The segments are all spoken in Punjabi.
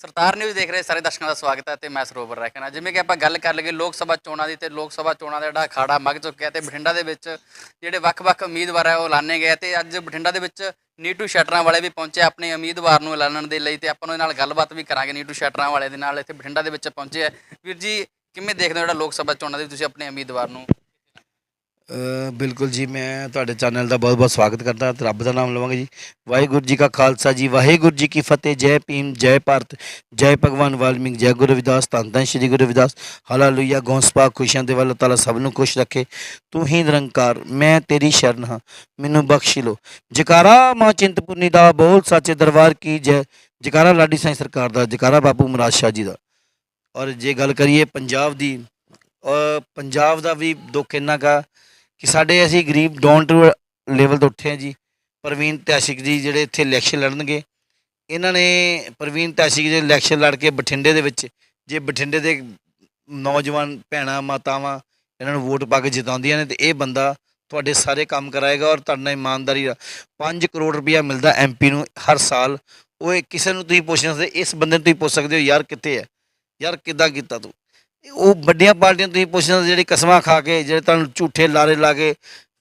ਸਰਤਾਰ ਨਿਊਜ਼ ਦੇਖ ਰਹੇ ਸਾਰੇ ਦਰਸ਼ਕਾਂ ਦਾ ਸਵਾਗਤ ਹੈ ਤੇ ਮੈਂ ਸਰੋਵਰ ਰੈਖਣਾ ਜਿਵੇਂ ਕਿ ਆਪਾਂ ਗੱਲ ਕਰ ਲਈਏ ਲੋਕ ਸਭਾ ਚੋਣਾਂ ਦੀ ਤੇ ਲੋਕ ਸਭਾ ਚੋਣਾਂ ਦਾ ਜਿਹੜਾ ਅਖਾੜਾ ਮੱਗ ਚੁੱਕਿਆ ਤੇ ਬਠਿੰਡਾ ਦੇ ਵਿੱਚ ਜਿਹੜੇ ਵੱਖ-ਵੱਖ ਉਮੀਦਵਾਰ ਹੈ ਉਹ ਐਲਾਨੇ ਗਏ ਤੇ ਅੱਜ ਬਠਿੰਡਾ ਦੇ ਵਿੱਚ ਨੀਟੂ ਸ਼ਟਰਾਂ ਵਾਲੇ ਵੀ ਪਹੁੰਚੇ ਆਪਣੇ ਉਮੀਦਵਾਰ ਨੂੰ ਐਲਾਨਣ ਦੇ ਲਈ ਤੇ ਆਪਾਂ ਉਹਨਾਂ ਨਾਲ ਗੱਲਬਾਤ ਵੀ ਕਰਾਂਗੇ ਨੀਟੂ ਸ਼ਟਰਾਂ ਵਾਲੇ ਦੇ ਨਾਲ ਇੱਥੇ ਬਠਿੰਡਾ ਦੇ ਵਿੱਚ ਪਹੁੰਚੇ ਹੈ। ਵੀਰ ਜੀ, ਕਿਵੇਂ ਦੇਖਦੇ ਹੋ ਜਿਹੜਾ ਲੋਕ ਸਭਾ ਚੋਣਾਂ ਦੇ ਤੁਸੀਂ ਆਪਣੇ ਉਮੀਦਵਾਰ ਨੂੰ ਬਿਲਕੁਲ ਜੀ, ਮੈਂ ਤੁਹਾਡੇ ਚੈਨਲ ਦਾ ਬਹੁਤ-ਬਹੁਤ ਸਵਾਗਤ ਕਰਦਾ, ਤੇ ਰੱਬ ਦਾ ਨਾਮ ਲਵਾਂਗੇ ਜੀ। ਵਾਹਿਗੁਰੂ ਜੀ ਕਾ ਖਾਲਸਾ ਜੀ, ਵਾਹਿਗੁਰੂ ਜੀ ਕੀ ਫਤਿਹ, ਜੈ ਭੀਮ, ਜੈ ਭਾਰਤ, ਜੈ ਭਗਵਾਨ ਵਾਲਮੀਕ, ਜੈ ਗੁਰੂ ਰਵਿਦਾਸ ਧੰਨ ਧੰਨ ਸ਼੍ਰੀ ਗੁਰੂ ਰਵਿਦਾਸ ਹਾਲੇਲੂਇਆ ਗੌਂਸਪਾ ਖੁਸ਼ੀਆਂ ਦੇ ਵੱਲ ਤਾਲਾ ਸਭ ਨੂੰ ਖੁਸ਼ ਰੱਖੇ। ਤੂੰ ਹੀ ਨਿਰੰਕਾਰ, ਮੈਂ ਤੇਰੀ ਸ਼ਰਨ ਹਾਂ, ਮੈਨੂੰ ਬਖਸ਼ ਲੋ ਜਕਾਰਾ ਮਾਂ ਚਿੰਤਪੁਰਨੀ ਦਾ ਬੋਲ ਸੱਚੇ ਦਰਬਾਰ ਕੀ ਜੈ। ਜਕਾਰਾ ਲਾਡੀ ਸਾਈਂ ਸਰਕਾਰ ਦਾ, ਜਕਾਰਾ ਬਾਪੂ ਮਹਾਰਾਜ ਸ਼ਾਹ ਜੀ ਦਾ। ਔਰ ਜੇ ਗੱਲ ਕਰੀਏ ਪੰਜਾਬ ਦੀ ਪੰਜਾਬ ਦਾ ਵੀ ਦੁੱਖ ਇੰਨਾ ਕਾ ਕਿ ਸਾਡੇ ਅਸੀਂ ਗਰੀਬ ਡਾਊਨ ਟੂ ਲੈਵਲ ਤੋਂ ਉੱਠੇ ਆ ਜੀ। ਪ੍ਰਵੀਨ ਤੈਸ਼ਿਕ ਜੀ ਜਿਹੜੇ ਇੱਥੇ ਇਲੈਕਸ਼ਨ ਲੜਨਗੇ, ਇਹਨਾਂ ਨੇ ਪ੍ਰਵੀਨ ਤੈਸ਼ਿਕ ਜੀ ਇਲੈਕਸ਼ਨ ਲੜ ਕੇ ਬਠਿੰਡੇ ਦੇ ਵਿੱਚ, ਜੇ ਬਠਿੰਡੇ ਦੇ ਨੌਜਵਾਨ ਭੈਣਾਂ, ਮਾਤਾਵਾਂ ਇਹਨਾਂ ਨੂੰ ਵੋਟ ਪਾ ਕੇ ਜਿਤਾਉਂਦੀਆਂ ਨੇ ਤੇ ਇਹ ਬੰਦਾ ਤੁਹਾਡੇ ਸਾਰੇ ਕੰਮ ਕਰਾਏਗਾ ਔਰ ਤੁਹਾਡੇ ਨਾਲ ਇਮਾਨਦਾਰੀ ਦਾ 5 ਕਰੋੜ ਰੁਪਇਆ ਮਿਲਦਾ ਐਮਪੀ ਨੂੰ ਹਰ ਸਾਲ। ਉਹ ਇਹ ਕਿਸੇ ਨੂੰ ਤੁਸੀਂ ਪੁੱਛ ਨਹੀਂ ਸਕਦੇ, ਇਸ ਬੰਦੇ ਨੂੰ ਤੁਸੀਂ ਪੁੱਛ ਸਕਦੇ ਹੋ, ਯਾਰ ਕਿੱਥੇ ਹੈ? ਯਾਰ ਕਿੱਦਾਂ ਕੀਤਾ ਤੂੰ? ਉਹ ਵੱਡੀਆਂ ਪਾਰਟੀਆਂ ਤੁਸੀਂ ਪੁੱਛ ਸਕਦੇ ਜਿਹੜੀ ਕਸਮਾਂ ਖਾ ਕੇ, ਜਿਹੜੇ ਤੁਹਾਨੂੰ ਝੂਠੇ ਲਾਰੇ ਲਾ ਕੇ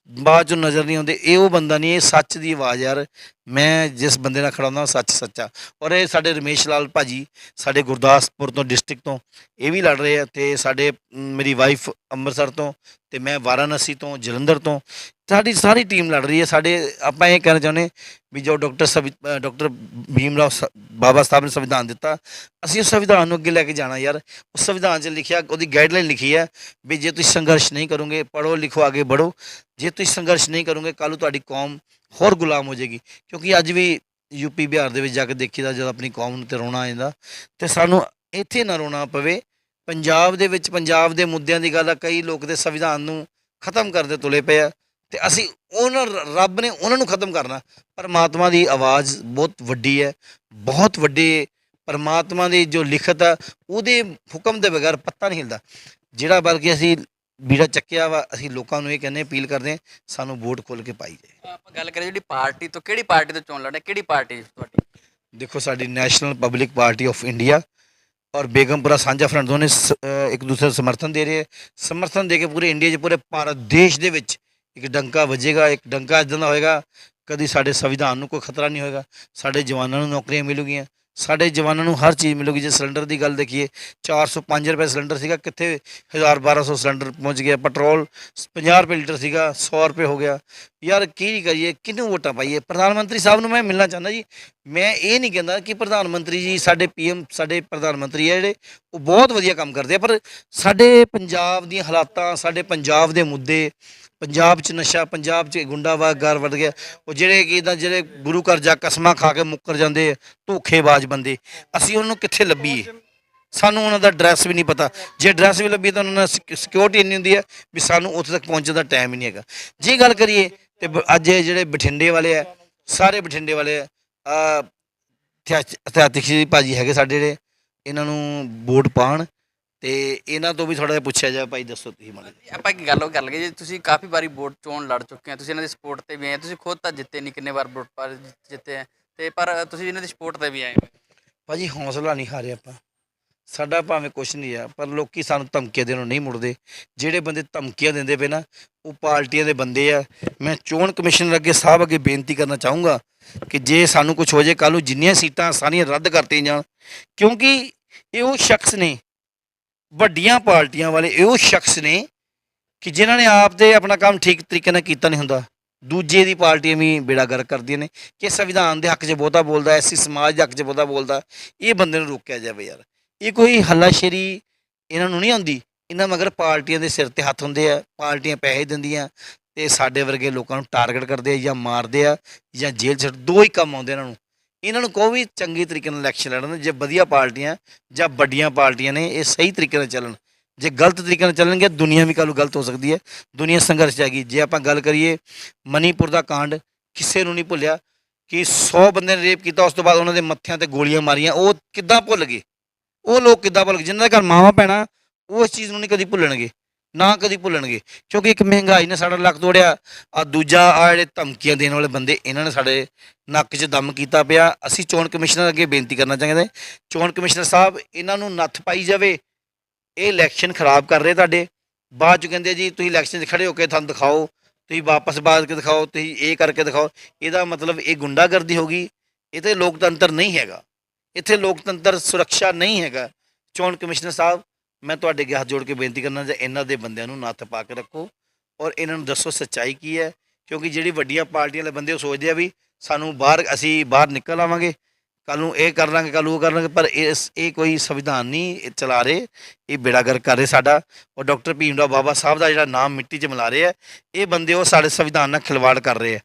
ਬਾਅਦ ਚੋਂ ਨਜ਼ਰ ਨਹੀਂ ਆਉਂਦੇ, ਇਹ ਉਹ ਬੰਦਾ ਨਹੀਂ, ਇਹ ਸੱਚ ਦੀ ਆਵਾਜ਼ ਯਾਰ। ਮੈਂ ਜਿਸ ਬੰਦੇ ਨਾਲ ਖੜਾ ਹੁੰਦਾ ਸੱਚ ਸੱਚਾ। ਔਰ ਇਹ ਸਾਡੇ ਰਮੇਸ਼ ਲਾਲ ਭਾਜੀ, ਸਾਡੇ ਗੁਰਦਾਸਪੁਰ ਤੋਂ, ਡਿਸਟ੍ਰਿਕਟ ਤੋਂ, ਇਹ ਵੀ ਲੜ ਰਹੇ ਆ ਤੇ ਸਾਡੇ ਮੇਰੀ ਵਾਈਫ ਅੰਮ੍ਰਿਤਸਰ ਤੋਂ ਤੇ ਮੈਂ ਵਾਰਾਣਸੀ ਤੋਂ, ਜਲੰਧਰ ਤੋਂ। ਸਾਡੀ ਸਾਰੀ ਟੀਮ ਲੜ ਰਹੀ ਹੈ। ਸਾਡੇ, ਆਪਾਂ ਇਹ ਕਹਿਣਾ ਚਾਹੁੰਦੇ ਵੀ ਜੋ ਡਾਕਟਰ ਸਵਿ ਡਾਕਟਰ ਭੀਮ ਰਾਓ ਸ- ਬਾਬਾ ਸਾਹਿਬ ਨੇ ਸੰਵਿਧਾਨ ਦਿੱਤਾ, ਅਸੀਂ ਉਸ ਸੰਵਿਧਾਨ ਨੂੰ ਅੱਗੇ ਲੈ ਕੇ ਜਾਣਾ ਯਾਰ। ਉਸ ਸੰਵਿਧਾਨ 'ਚ ਲਿਖਿਆ, ਉਹਦੀ ਗਾਈਡਲਾਈਨ ਲਿਖੀ ਹੈ ਵੀ ਜੇ ਤੁਸੀਂ ਸੰਘਰਸ਼ ਨਹੀਂ ਕਰੋਗੇ ਪੜੋ ਲਿਖੋ, ਅੱਗੇ ਬੜੋ ਜੇ ਤੁਸੀਂ ਸੰਘਰਸ਼ ਨਹੀਂ ਕਰੋਗੇ, ਕੱਲ੍ਹ ਨੂੰ ਤੁਹਾਡੀ ਕੌਮ ਹੋਰ ਗੁਲਾਮ ਹੋ ਜਾਏਗੀ। ਕਿਉਂਕਿ ਅੱਜ ਵੀ ਯੂਪੀ ਬਿਹਾਰ ਦੇ ਵਿੱਚ ਜਾ ਕੇ ਦੇਖੀਦਾ, ਜਦ ਆਪਣੀ ਕੌਮ ਨੂੰ ਤੇ ਰੋਣਾ ਆ ਜਾਂਦਾ ਤੇ ਸਾਨੂੰ ਇੱਥੇ ਨਾ ਰੋਣਾ ਪਵੇ। ਪੰਜਾਬ ਦੇ ਵਿੱਚ, ਪੰਜਾਬ ਦੇ ਮੁੱਦਿਆਂ ਦੀ ਗੱਲ ਆ, ਕਈ ਲੋਕ ਦੇ ਸੰਵਿਧਾਨ ਨੂੰ ਖਤਮ ਕਰਦੇ ਤੁਲੇ ਪਏ ਆ, ਤੇ ਅਸੀਂ ਉਹਨਾਂ ਰੱਬ ਨੇ ਉਹਨਾਂ ਨੂੰ ਖਤਮ ਕਰਨਾ। ਪਰਮਾਤਮਾ ਦੀ ਆਵਾਜ਼ ਬਹੁਤ ਵੱਡੀ ਹੈ, ਬਹੁਤ ਵੱਡੇ ਪਰਮਾਤਮਾ ਦੀ ਜੋ ਲਿਖਤ ਆ, ਉਹਦੇ ਹੁਕਮ ਦੇ ਬਗੈਰ ਪੱਤਾ ਨਹੀਂ ਹਿਲਦਾ। ਜਿਹੜਾ ਬਲਕਿ ਅਸੀਂ ਬੀੜਾ ਚੱਕਿਆ ਵਾ ਅਸੀਂ ਲੋਕਾਂ ਨੂੰ ਇਹ ਕਹਿੰਦੇ ਅਪੀਲ ਕਰਦੇ ਹਾਂ ਸਾਨੂੰ ਵੋਟ ਖੋਲ ਕੇ ਪਾਈ ਜਾਏ। ਆਪਾਂ ਗੱਲ ਕਰੀਏ ਜਿਹੜੀ ਪਾਰਟੀ ਤੋਂ ਕਿਹੜੀ ਪਾਰਟੀ ਤੋਂ ਚੋਣ ਲੜਨੇ ਕਿਹੜੀ ਪਾਰਟੀ ਤੁਹਾਡੀ? ਦੇਖੋ ਸਾਡੀ national public party of India ਔਰ ਬੇਗਮਪੁਰਾ ਸਾਂਝਾ ਫਰੰਟ ਦੋਨੇ ਇੱਕ ਦੂਸਰੇ ਨੂੰ ਸਮਰਥਨ ਦੇ ਰਹੇ ਸਮਰਥਨ ਦੇ ਕੇ ਪੂਰੇ ਇੰਡੀਆ 'ਚ ਪੂਰੇ ਭਾਰਤ ਦੇਸ਼ ਦੇ ਵਿੱਚ ਇੱਕ ਡੰਕਾ ਵੱਜੇਗਾ ਇੱਕ ਡੰਕਾ ਇਦਾਂ ਦਾ ਹੋਏਗਾ ਕਦੀ ਸਾਡੇ ਸੰਵਿਧਾਨ ਨੂੰ ਕੋਈ ਖਤਰਾ ਨਹੀਂ ਹੋਏਗਾ ਸਾਡੇ ਜਵਾਨਾਂ ਨੂੰ ਨੌਕਰੀਆਂ ਮਿਲੂਗੀਆਂ ਸਾਡੇ ਜਵਾਨਾਂ ਨੂੰ ਹਰ ਚੀਜ਼ ਮਿਲੂਗੀ। ਜੇ ਸਿਲੰਡਰ ਦੀ ਗੱਲ ਦੇਖੀਏ 405 ਰੁਪਏ ਸਿਲੰਡਰ ਸੀਗਾ, ਕਿੱਥੇ 1000 1200 ਸਿਲੰਡਰ ਪਹੁੰਚ ਗਿਆ। ਪੈਟਰੋਲ 50 ਰੁਪਏ ਲੀਟਰ ਸੀਗਾ 100 ਰੁਪਏ ਹੋ ਗਿਆ। ਯਾਰ ਕੀ ਕਰੀਏ, ਕਿਹਨੂੰ ਵੋਟਾਂ ਪਾਈਏ? ਪ੍ਰਧਾਨ ਮੰਤਰੀ ਸਾਹਿਬ ਨੂੰ ਮੈਂ ਮਿਲਣਾ ਚਾਹੁੰਦਾ ਜੀ। ਮੈਂ ਇਹ ਨਹੀਂ ਕਹਿੰਦਾ ਕਿ ਪ੍ਰਧਾਨ ਮੰਤਰੀ ਜੀ ਸਾਡੇ ਪੀਐਮ, ਸਾਡੇ ਪ੍ਰਧਾਨ ਮੰਤਰੀ ਆ ਜਿਹੜੇ, ਉਹ ਬਹੁਤ ਵਧੀਆ ਕੰਮ ਕਰਦੇ ਆ, ਪਰ ਸਾਡੇ ਪੰਜਾਬ ਦੀਆਂ ਹਾਲਾਤਾਂ, ਸਾਡੇ ਪੰਜਾਬ ਦੇ ਮੁੱਦੇ, ਪੰਜਾਬ 'ਚ ਨਸ਼ਾ, ਪੰਜਾਬ 'ਚ ਗੁੰਡਾਵਾਗਰ ਵੱਧ ਗਿਆ। ਉਹ ਜਿਹੜੇ ਕਿ ਇਦਾਂ ਜਿਹੜੇ ਗੁਰੂ ਘਰ ਜਾ ਕਸਮਾਂ ਖਾ ਕੇ ਮੁੱਕਰ ਜਾਂਦੇ ਧੋਖੇਬਾਜ਼ ਬੰਦੇ, ਅਸੀਂ ਉਹਨਾਂ ਨੂੰ ਕਿੱਥੇ ਲੱਭੀਏ? ਸਾਨੂੰ ਉਹਨਾਂ ਦਾ ਐਡਰੈਸ ਵੀ ਨਹੀਂ ਪਤਾ। ਜੇ ਐਡਰੈਸ ਵੀ ਲੱਭੀ ਤਾਂ ਉਹਨਾਂ ਨਾਲ ਸਿਕਿਉਰਿਟੀ ਇੰਨੀ ਹੁੰਦੀ ਹੈ ਵੀ ਸਾਨੂੰ ਉੱਥੇ ਤੱਕ ਪਹੁੰਚਣ ਦਾ ਟਾਈਮ ਹੀ ਨਹੀਂ ਹੈਗਾ। ਜੇ ਗੱਲ ਕਰੀਏ ਤੇ ਬ- ਅੱਜ ਇਹ ਜਿਹੜੇ ਬਠਿੰਡੇ ਵਾਲੇ ਆ ਸਾਰੇ ਬਠਿੰਡੇ ਵਾਲੇ ਆ ਇਤਿਹਾਸਿਕ ਜੀ ਭਾਜੀ ਹੈਗੇ ਸਾਡੇ ਜਿਹੜੇ ਇਹਨਾਂ ਨੂੰ ਵੋਟ ਪਾਣ ਤੇ ਇਹਨਾਂ ਤੋਂ ਵੀ ਥੋੜਾ ਜਿਹਾ ਪੁੱਛਿਆ ਜਾ ਭਾਈ ਦੱਸੋ ਤੁਸੀਂ ਮਾੜਾ ਜਿਹਾ। ਆਪਾਂ ਇੱਕ ਗੱਲ ਉਹ ਕਰ ਲਈਏ ਜੀ ਤੁਸੀਂ ਕਾਫੀ ਵਾਰੀ ਵੋਟ ਚੋਣ ਲੜ ਚੁੱਕੇ ਆ ਤੁਸੀਂ ਇਹਨਾਂ ਦੀ ਸਪੋਰਟ ਤੇ ਵੀ ਆਏ ਤੁਸੀਂ ਖੁਦ ਤਾਂ ਜਿੱਤੇ ਨਹੀਂ ਕਿੰਨੇ ਵਾਰ ਵੋਟ ਪਾ ਜਿੱਤੇ ਆ। ਤੇ ਪਰ ਤੁਸੀਂ ਇਹਨਾਂ ਦੀ ਸਪੋਰਟ ਤੇ ਵੀ ਆਏ ਹੋ। ਭਾਜੀ ਹੌਸਲਾ ਨਹੀਂ ਹਾਰੇ ਆਪਾਂ। ਸਾਡਾ ਭਾਵੇਂ ਕੁਛ ਨਹੀਂ ਆ, ਪਰ ਲੋਕੀ ਸਾਨੂੰ ਧਮਕੀਆਂ ਦੇਣੋਂ ਨਹੀਂ ਮੁੜਦੇ। ਜਿਹੜੇ ਬੰਦੇ ਧਮਕੀਆਂ ਦਿੰਦੇ ਪਏ ਨਾ, ਉਹ ਪਾਰਟੀਆਂ ਦੇ ਬੰਦੇ ਆ। ਮੈਂ ਚੋਣ ਕਮਿਸ਼ਨਰ ਅੱਗੇ ਸਾਹਿਬ ਅੱਗੇ ਬੇਨਤੀ ਕਰਨਾ ਚਾਹੂੰਗਾ ਕਿ ਜੇ ਸਾਨੂੰ ਕੁਝ ਹੋ ਜਾਏ ਕੱਲ ਨੂੰ ਜਿੰਨੀਆਂ ਸੀਟਾਂ ਸਾਰੀਆਂ ਰੱਦ ਕਰਤੀਆਂ ਜਾਣ, ਕਿਉਂਕਿ ਇਹ ਉਹ ਸ਼ਖਸ ਨੇ, ਵੱਡੀਆਂ ਪਾਰਟੀਆਂ ਵਾਲੇ, ਇਹ ਉਹ ਸ਼ਖਸ ਨੇ ਕਿ ਜਿਨ੍ਹਾਂ ਨੇ ਆਪ ਦੇ ਆਪਣਾ ਕੰਮ ਠੀਕ ਤਰੀਕੇ ਨਾਲ ਕੀਤਾ ਨਹੀਂ ਹੁੰਦਾ। ਦੂਜੇ ਦੀ ਪਾਰਟੀਆਂ ਵੀ ਬੇੜਾਗਰ ਕਰਦੀਆਂ ਨੇ। ਕਿ ਸੰਵਿਧਾਨ ਦੇ ਹੱਕ 'ਚ ਬਹੁਤਾ ਬੋਲਦਾ, ਐਸੀ ਸਮਾਜ ਦੇ ਹੱਕ 'ਚ ਬਹੁਤਾ ਬੋਲਦਾ, ਇਹ ਬੰਦੇ ਨੂੰ ਰੋਕਿਆ ਜਾਵੇ ਯਾਰ। ਇਹ ਕੋਈ ਹੱਲਾਸ਼ੇਰੀ ਇਹਨਾਂ ਨੂੰ ਨਹੀਂ ਆਉਂਦੀ। ਇਹਨਾਂ ਮਗਰ ਪਾਰਟੀਆਂ ਦੇ ਸਿਰ ਤੇ ਹੱਥ ਹੁੰਦੇ ਆ, ਪਾਰਟੀਆਂ ਪੈਸੇ ਦਿੰਦੀਆਂ ਤੇ ਸਾਡੇ ਵਰਗੇ ਲੋਕਾਂ ਨੂੰ ਟਾਰਗੇਟ ਕਰਦੇ ਆ ਜਾਂ ਮਾਰਦੇ ਆ ਜਾਂ ਜੇਲ੍ਹ 'ਚ ਦੋ ਹੀ ਕੰਮ ਆਉਂਦੇ ਇਹਨਾਂ ਨੂੰ। ਇਹਨਾਂ ਨੂੰ ਕੋਈ ਵੀ ਚੰਗੀ ਤਰੀਕੇ ਨਾਲ ਇਲੈਕਸ਼ਨ ਲੜਨ, ਜੇ ਵਧੀਆ ਪਾਰਟੀਆਂ ਜਾਂ ਵੱਡੀਆਂ ਪਾਰਟੀਆਂ ਨੇ, ਇਹ ਸਹੀ ਤਰੀਕੇ ਨਾਲ ਚੱਲਣ। ਜੇ ਗਲਤ ਤਰੀਕੇ ਨਾਲ ਚੱਲਣਗੇ, ਦੁਨੀਆ ਵੀ ਕੱਲ੍ਹ ਨੂੰ ਗਲਤ ਹੋ ਸਕਦੀ ਹੈ। ਦੁਨੀਆ ਸੰਘਰਸ਼ 'ਚ ਹੈਗੀ। ਜੇ ਆਪਾਂ ਗੱਲ ਕਰੀਏ ਮਨੀਪੁਰ ਦਾ ਕਾਂਡ, ਕਿਸੇ ਨੂੰ ਨਹੀਂ ਭੁੱਲਿਆ ਕਿ 100 ਬੰਦੇ ਨੇ ਰੇਪ ਕੀਤਾ, ਉਸ ਤੋਂ ਬਾਅਦ ਉਹਨਾਂ ਦੇ ਮੱਥਿਆਂ ਤੇ ਗੋਲੀਆਂ ਮਾਰੀਆਂ, ਉਹ ਕਿੱਦਾਂ ਭੁੱਲ ਗਏ? ਉਹ ਲੋਕ ਕਿੱਦਾਂ ਭੁੱਲ ਗਏ? ਜਿਨ੍ਹਾਂ ਦੇ ਘਰ ਮਾਵਾਂ ਭੈਣਾਂ, ਉਹ ਇਸ ਚੀਜ਼ ਨੂੰ ਨਹੀਂ ਕਦੀ ਭੁੱਲਣਗੇ, ਨਾ ਕਦੀ ਭੁੱਲਣਗੇ। ਕਿਉਂਕਿ ਇੱਕ ਮਹਿੰਗਾਈ ਨੇ ਸਾਡਾ ਲੱਕ ਤੋੜਿਆ। ਆ ਦੂਜਾ ਆ ਜਿਹੜੇ ਧਮਕੀਆਂ ਦੇਣ ਵਾਲੇ ਬੰਦੇ, ਇਹਨਾਂ ਨੇ ਸਾਡੇ ਨੱਕ 'ਚ ਦਮ ਕੀਤਾ ਪਿਆ। ਅਸੀਂ ਚੋਣ ਕਮਿਸ਼ਨਰ ਅੱਗੇ ਬੇਨਤੀ ਕਰਨਾ ਚਾਹੁੰਦੇ ਚੋਣ ਕਮਿਸ਼ਨਰ ਸਾਹਿਬ, ਇਹਨਾਂ ਨੂੰ ਨੱਥ ਪਾਈ ਜਾਵੇ। ਇਹ ਇਲੈਕਸ਼ਨ ਖਰਾਬ ਕਰ ਰਹੇ ਤੁਹਾਡੇ। ਬਾਅਦ ਚ ਕਹਿੰਦੇ ਜੀ, ਤੁਸੀਂ ਇਲੈਕਸ਼ਨ 'ਚ ਖੜੇ ਹੋ ਕੇ ਤੁਹਾਨੂੰ ਦਿਖਾਓ। ਤੁਸੀਂ ਵਾਪਸ ਬਾਅਦ ਕੇ ਦਿਖਾਓ। ਤੁਸੀਂ ਇਹ ਕਰਕੇ ਦਿਖਾਓ। ਇਹਦਾ ਮਤਲਬ ਇਹ ਗੁੰਡਾਗਰਦੀ ਹੋਗੀ ਇਹ ਤੇ ਲੋਕਤੰਤਰ ਨਹੀਂ ਹੈਗਾ। ਇੱਥੇ ਲੋਕਤੰਤਰ ਸੁਰੱਖਿਆ ਨਹੀਂ ਹੈਗਾ। ਚੋਣ ਕਮਿਸ਼ਨਰ ਸਾਹਿਬ, ਮੈਂ ਤੁਹਾਡੇ ਅੱਗੇ ਹੱਥ ਜੋੜ ਕੇ ਬੇਨਤੀ ਕਰਨਾ ਜੇ ਇਹਨਾਂ ਦੇ ਬੰਦਿਆਂ ਨੂੰ ਨੱਥ ਪਾ ਕੇ ਰੱਖੋ ਔਰ ਇਹਨਾਂ ਨੂੰ ਦੱਸੋ ਸੱਚਾਈ ਕੀ ਹੈ, ਕਿਉਂਕਿ ਜਿਹੜੀ ਵੱਡੀਆਂ ਪਾਰਟੀਆਂ ਵਾਲੇ ਬੰਦੇ ਉਹ ਸੋਚਦੇ ਆ ਵੀ ਸਾਨੂੰ ਬਾਹਰ, ਅਸੀਂ ਬਾਹਰ ਨਿਕਲ ਆਵਾਂਗੇ ਕੱਲ ਨੂੰ ਇਹ ਕਰ ਲਾਂਗੇ ਕੱਲ ਨੂੰ ਉਹ ਕਰ ਲਾਂਗੇ, ਪਰ ਇਸ, ਇਹ ਕੋਈ ਸੰਵਿਧਾਨ ਨਹੀਂ ਚਲਾ ਰਹੇ, ਇਹ ਬੇੜਾਗਰ ਕਰ ਰਹੇ ਸਾਡਾ ਔਰ ਡਾਕਟਰ ਭੀਮ ਰਾਓ ਬਾਬਾ ਸਾਹਿਬ ਦਾ ਜਿਹੜਾ ਨਾਮ ਮਿੱਟੀ 'ਚ ਮਿਲਾ ਰਹੇ ਆ, ਇਹ ਬੰਦੇ ਉਹ ਸਾਡੇ ਸੰਵਿਧਾਨ ਨਾਲ ਖਿਲਵਾੜ ਕਰ ਰਹੇ ਆ।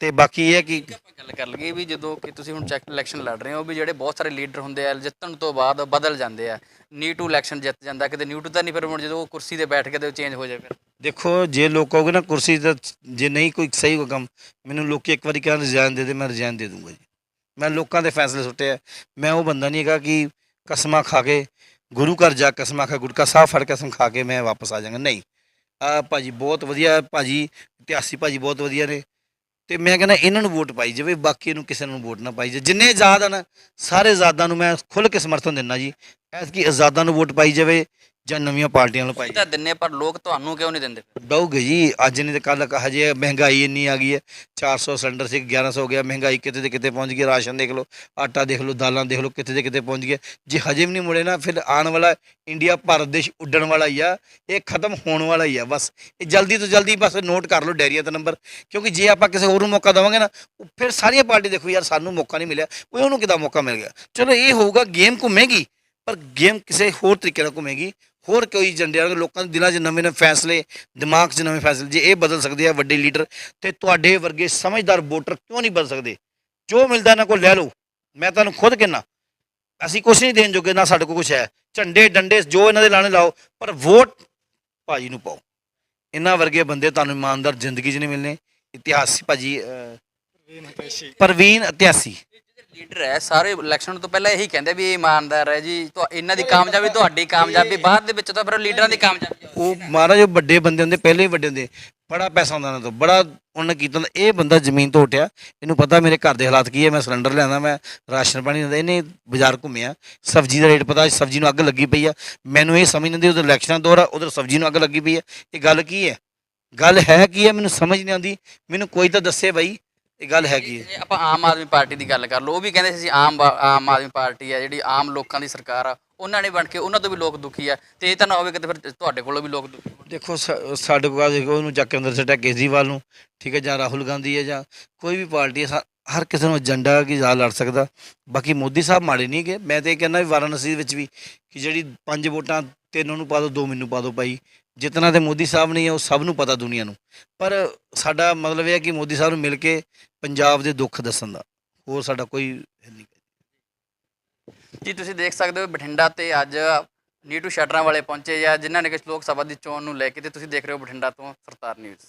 ਤੇ ਬਾਕੀ ਇਹ ਹੈ ਕਿ ਆਪਾਂ ਗੱਲ ਕਰ ਲਈਏ ਵੀ ਜਦੋਂ ਕਿ ਤੁਸੀਂ ਹੁਣ ਚੈੱਕ ਇਲੈਕਸ਼ਨ ਲੜ ਰਹੇ ਹੋ ਵੀ ਜਿਹੜੇ ਬਹੁਤ ਸਾਰੇ ਲੀਡਰ ਹੁੰਦੇ ਆ ਜਿੱਤਣ ਤੋਂ ਬਾਅਦ ਬਦਲ ਜਾਂਦੇ ਆ। ਨੀ ਟੂ ਇਲੈਕਸ਼ਨ ਜਿੱਤ ਜਾਂਦਾ ਕਿਤੇ ਨਿਊ ਟੂ ਤਾਂ ਨਹੀਂ ਫਿਰ ਹੁਣ ਜਦੋਂ ਉਹ ਕੁਰਸੀ ਤੇ ਬੈਠ ਕੇ ਤੇ ਚੇਂਜ ਹੋ ਜਾਏ ਫਿਰ। ਦੇਖੋ ਜੇ ਲੋਕ ਕਹੋਗੇ ਨਾ ਕੁਰਸੀ ਤੇ ਜੇ ਨਹੀਂ ਕੋਈ ਸਹੀ ਕੰਮ ਮੈਨੂੰ ਲੋਕੀ ਇੱਕ ਵਾਰੀ ਕਹਿਣ ਰਿਜ਼ਾਈਨ ਦੇ ਦੇ ਮੈਂ ਰਿਜ਼ਾਈਨ ਦੇ ਦੂੰਗਾ ਜੀ। ਮੈਂ ਲੋਕਾਂ ਦੇ ਫੈਸਲੇ ਸੁੱਟੇ ਆ। ਮੈਂ ਉਹ ਬੰਦਾ ਨਹੀਂ ਹੈਗਾ ਕਿ ਕਸਮਾਂ ਖਾ ਕੇ ਗੁਰੂ ਘਰ ਜਾ ਕਸਮਾਂ ਖਾ ਗੁਟਕਾ ਸਾਹਿਬ ਫੜ ਕੇ ਕਸਮ ਖਾ ਕੇ ਮੈਂ ਵਾਪਸ ਆ ਜਾਵਾਂਗਾ। ਨਹੀਂ। ਆ ਭਾਜੀ ਬਹੁਤ ਵਧੀਆ ਭਾਜੀ ਇਤਿਹਾਸੀ ਭਾਜੀ ਬਹੁਤ ਵਧੀਆ ਨੇ। ਤੇ ਮੈਂ ਕਹਿੰਦਾ ਇਹਨਾਂ ਨੂੰ ਵੋਟ ਪਾਈ ਜਾਵੇ, ਬਾਕੀ ਨੂੰ ਕਿਸੇ ਨੂੰ ਵੋਟ ਨਾ ਪਾਈ ਜਾਵੇ। ਜਿੰਨੇ ਆਜ਼ਾਦ ਹਨ, ਸਾਰੇ ਆਜ਼ਾਦਾਂ ਨੂੰ ਮੈਂ ਖੁੱਲ੍ਹ ਕੇ ਸਮਰਥਨ ਦਿੰਦਾ ਜੀ। ਐਤਕੀ ਆਜ਼ਾਦਾਂ ਨੂੰ ਵੋਟ ਪਾਈ ਜਾਵੇ ਜਾਂ ਨਵੀਆਂ ਪਾਰਟੀਆਂ ਨੂੰ ਪਾਈ ਤਾਂ ਦਿੰਨੇ ਪਰ ਲੋਕ ਤੁਹਾਨੂੰ ਕਿਉਂ ਨਹੀਂ ਦਿੰਦੇ ਦਊਗੇ ਜੀ ਅੱਜ ਨਹੀਂ ਤੇ ਕੱਲ ਹਜੇ ਮਹਿੰਗਾਈ ਇੰਨੀ ਆ ਗਈ ਹੈ। 400 ਸਿਲੰਡਰ ਸੀ 1100 ਹੋ ਗਿਆ ਮਹਿੰਗਾਈ ਕਿਤੇ ਤੇ ਕਿਤੇ ਪਹੁੰਚ ਗਈ। ਰਾਸ਼ਨ ਦੇਖ ਲਓ ਆਟਾ ਦੇਖ ਲਓ ਦਾਲਾਂ ਦੇਖ ਲਓ ਕਿਤੇ ਤੇ ਕਿਤੇ ਪਹੁੰਚ ਗਿਆ ਜੇ ਹਜੇ ਵੀ ਨਹੀਂ ਮੁੜੇ ਨਾ ਫਿਰ ਆਉਣ ਵਾਲਾ ਇੰਡੀਆ ਭਾਰਤ ਦੇਸ਼ ਉੱਡਣ ਵਾਲਾ ਹੀ ਆ। ਇਹ ਖਤਮ ਹੋਣ ਵਾਲਾ ਹੀ ਆ ਬਸ। ਇਹ ਜਲਦੀ ਤੋਂ ਜਲਦੀ ਬਸ ਨੋਟ ਕਰ ਲਓ ਡੈਰੀਆ ਦਾ ਨੰਬਰ। ਕਿਉਂਕਿ ਜੇ ਆਪਾਂ ਕਿਸੇ ਹੋਰ ਨੂੰ ਮੌਕਾ ਦੇਵਾਂਗੇ ਨਾ ਫਿਰ ਸਾਰੀਆਂ ਪਾਰਟੀ ਦੇਖੋ ਯਾਰ ਸਾਨੂੰ ਮੌਕਾ ਨਹੀਂ ਮਿਲਿਆ। ਉਹ ਉਹਨੂੰ ਕਿਦਾਂ ਮੌਕਾ ਮਿਲ ਗਿਆ? ਚਲੋ ਇਹ ਹੋਊਗਾ ਗੇਮ ਘੁੰਮੇਗੀ। ਪਰ ਗੇਮ ਕਿਸੇ ਹੋਰ ਤਰੀਕੇ ਨਾਲ ਘੁੰਮੇਗੀ। ਹੋਰ ਕੋਈ ਏਜੰਡੇ ਆ ਲੋਕਾਂ ਦੇ ਦਿਲਾਂ 'ਚ ਨਵੇਂ ਨਵੇਂ ਫੈਸਲੇ ਦਿਮਾਗ 'ਚ ਨਵੇਂ ਫੈਸਲੇ ਜੇ ਇਹ ਬਦਲ ਸਕਦੇ ਆ ਵੱਡੇ ਲੀਡਰ ਤੇ ਤੁਹਾਡੇ ਵਰਗੇ ਸਮਝਦਾਰ ਵੋਟਰ ਕਿਉਂ ਨਹੀਂ ਬਦਲ ਸਕਦੇ? ਜੋ ਮਿਲਦਾ ਇਹਨਾਂ ਕੋਲ ਲੈ ਲਓ। ਮੈਂ ਤੁਹਾਨੂੰ ਖੁਦ ਕਹਿਣਾ ਅਸੀਂ ਕੁਝ ਨਹੀਂ ਦੇਣ ਜੋਗੇ ਨਾ ਸਾਡੇ ਕੋਲ ਕੁਝ ਹੈ। ਝੰਡੇ ਡੰਡੇ ਜੋ ਇਹਨਾਂ ਦੇ ਲਾਣੇ ਲਾਓ ਪਰ ਵੋਟ ਭਾਜੀ ਨੂੰ ਪਾਓ। ਇਹਨਾਂ ਵਰਗੇ ਬੰਦੇ ਤੁਹਾਨੂੰ ਇਮਾਨਦਾਰ ਜ਼ਿੰਦਗੀ 'ਚ ਨਹੀਂ ਮਿਲਨੇ ਇਤਿਹਾਸੀ ਭਾਜੀ ਪ੍ਰਵੀਨ ਇਤਿਹਾਸੀ ਲੀਡਰ ਹੈ ਸਾਰੇ ਇਲੈਕਸ਼ਨ ਤੋਂ ਪਹਿਲਾਂ ਇਹੀ ਕਹਿੰਦੇ ਵੀ ਇਹ ਇਮਾਨਦਾਰ ਹੈ ਜੀ ਤੁਹਾ- ਇਹਨਾਂ ਦੀ ਕਾਮਯਾਬੀ ਤੁਹਾਡੀ ਕਾਮਯਾਬੀ ਬਾਅਦ ਦੇ ਵਿੱਚ ਤਾਂ ਫਿਰ ਲੀਡਰਾਂ ਦੀ ਕਾਮਯਾਬੀ। ਉਹ ਮਹਾਰਾਜ ਉਹ ਵੱਡੇ ਬੰਦੇ ਹੁੰਦੇ ਪਹਿਲੇ ਹੀ ਵੱਡੇ ਹੁੰਦੇ ਬੜਾ ਪੈਸਾ ਹੁੰਦਾ ਉਹਨਾਂ ਤੋਂ ਬੜਾ ਉਹਨੇ ਕੀਤਾ ਹੁੰਦਾ। ਇਹ ਬੰਦਾ ਜ਼ਮੀਨ ਤੋਂ ਉੱਠਿਆ ਇਹਨੂੰ ਪਤਾ ਮੇਰੇ ਘਰ ਦੇ ਹਾਲਾਤ ਕੀ ਹੈ ਮੈਂ ਸਿਲੰਡਰ ਲਿਆਂਦਾ ਮੈਂ ਰਾਸ਼ਨ ਪਾਣੀ ਦਿੰਦਾ ਇਹਨੇ ਬਾਜ਼ਾਰ ਘੁੰਮਿਆ। ਸਬਜ਼ੀ ਦਾ ਰੇਟ ਪਤਾ ਸਬਜ਼ੀ ਨੂੰ ਅੱਗ ਲੱਗੀ ਪਈ ਆ। ਮੈਨੂੰ ਇਹ ਸਮਝ ਨਹੀਂ ਆਉਂਦੀ ਉਧਰ ਇਲੈਕਸ਼ਨਾਂ ਦੌਰ ਆ ਉਧਰ ਸਬਜ਼ੀ ਨੂੰ ਅੱਗ ਲੱਗੀ ਪਈ ਆ। ਇਹ ਗੱਲ ਕੀ ਹੈ? ਗੱਲ ਹੈ ਕੀ ਹੈ? ਮੈਨੂੰ ਸਮਝ ਨਹੀਂ ਆਉਂਦੀ। ਮੈਨੂੰ ਕੋਈ ਤਾਂ ਦੱਸੇ ਬਾਈ ਇਹ ਗੱਲ ਹੈ ਕੀ ਹੈ। ਜੇ ਆਪਾਂ ਆਮ ਆਦਮੀ ਪਾਰਟੀ ਦੀ ਗੱਲ ਕਰ ਲਓ। ਉਹ ਵੀ ਕਹਿੰਦੇ ਸੀ ਅਸੀਂ ਆਮ ਆਮ ਆਦਮੀ ਪਾਰਟੀ ਹੈ ਜਿਹੜੀ ਆਮ ਲੋਕਾਂ ਦੀ ਸਰਕਾਰ ਆ ਉਹਨਾਂ ਨੇ ਬਣ ਕੇ ਉਹਨਾਂ ਤੋਂ ਵੀ ਲੋਕ ਦੁਖੀ ਆ। ਤੇ ਇਹ ਤਾਂ ਨਾ ਹੋਵੇ ਕਿ ਫਿਰ ਤੁਹਾਡੇ ਕੋਲੋਂ ਵੀ ਲੋਕ ਦੁਖੀ ਹੋਣ। ਦੇਖੋ ਸਾ- ਸਾਡੇ ਕੋਲ ਆ ਦੇਖੋ ਉਹਨੂੰ ਚੱਕ ਕੇ ਅੰਦਰ ਸੱਟਿਆ ਕੇਜਰੀਵਾਲ ਨੂੰ ਠੀਕ ਹੈ ਜਾਂ ਰਾਹੁਲ ਗਾਂਧੀ ਹੈ ਜਾਂ ਕੋਈ ਵੀ ਪਾਰਟੀ ਹੈ ਸਾ- ਹਰ ਕਿਸੇ ਨੂੰ ਏਜੰਡਾ ਕੀ ਜਾ ਲੜ ਸਕਦਾ। ਬਾਕੀ ਮੋਦੀ ਸਾਹਿਬ ਮਾੜੇ ਨਹੀਂ ਗਏ ਮੈਂ ਤੇ ਇਹ ਕਹਿੰਦਾ ਵੀ ਵਾਰਾਣਸੀ ਦੇ ਵਿੱਚ ਵੀ ਕਿ ਜਿਹੜੀ ਪੰਜ ਵੋਟਾਂ ਤਿੰਨ ਉਹਨੂੰ ਪਾ ਦਿਓ ਦੋ ਮੈਨੂੰ ਪਾ ਦਿਓ ਭਾਈ। ਜਿਤਨਾ ਤੇ ਮੋਦੀ ਸਾਹਿਬ ਨਹੀਂ ਉਹ ਸਭ ਨੂੰ ਪਤਾ ਦੁਨੀਆ ਨੂੰ। ਪਰ ਸਾਡਾ ਮਤਲਬ ਇਹ ਹੈ ਕਿ ਮੋਦੀ ਸਾਹਿਬ ਨੂੰ ਮਿਲ ਕੇ ਪੰਜਾਬ ਦੇ ਦੁੱਖ ਦੱਸਣ ਦਾ, ਹੋਰ ਸਾਡਾ ਕੋਈ ਨਹੀਂ। ਜੀ, ਤੁਸੀਂ ਦੇਖ ਸਕਦੇ ਹੋ ਬਠਿੰਡਾ ਤੇ ਅੱਜ ਨੀਟੂ ਸ਼ਟਰਾਂ ਵਾਲੇ ਪਹੁੰਚੇ ਆ, ਜਿਨ੍ਹਾਂ ਨੇ ਕਿ ਲੋਕ ਸਭਾ ਦੀ ਚੋਣ ਨੂੰ ਲੈ ਕੇ ਤੇ ਤੁਸੀਂ ਦੇਖ ਰਹੇ ਹੋ ਬਠਿੰਡਾ ਤੋਂ ਸਰਦਾਰ ਨਿਊਜ਼।